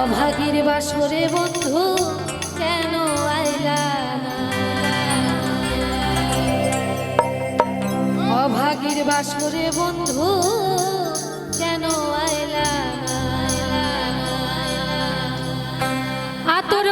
অভাগীর বাসরে বন্ধু কেন আইলা না? অভাগীর বাসরে বন্ধু কেন আইলা না? আতর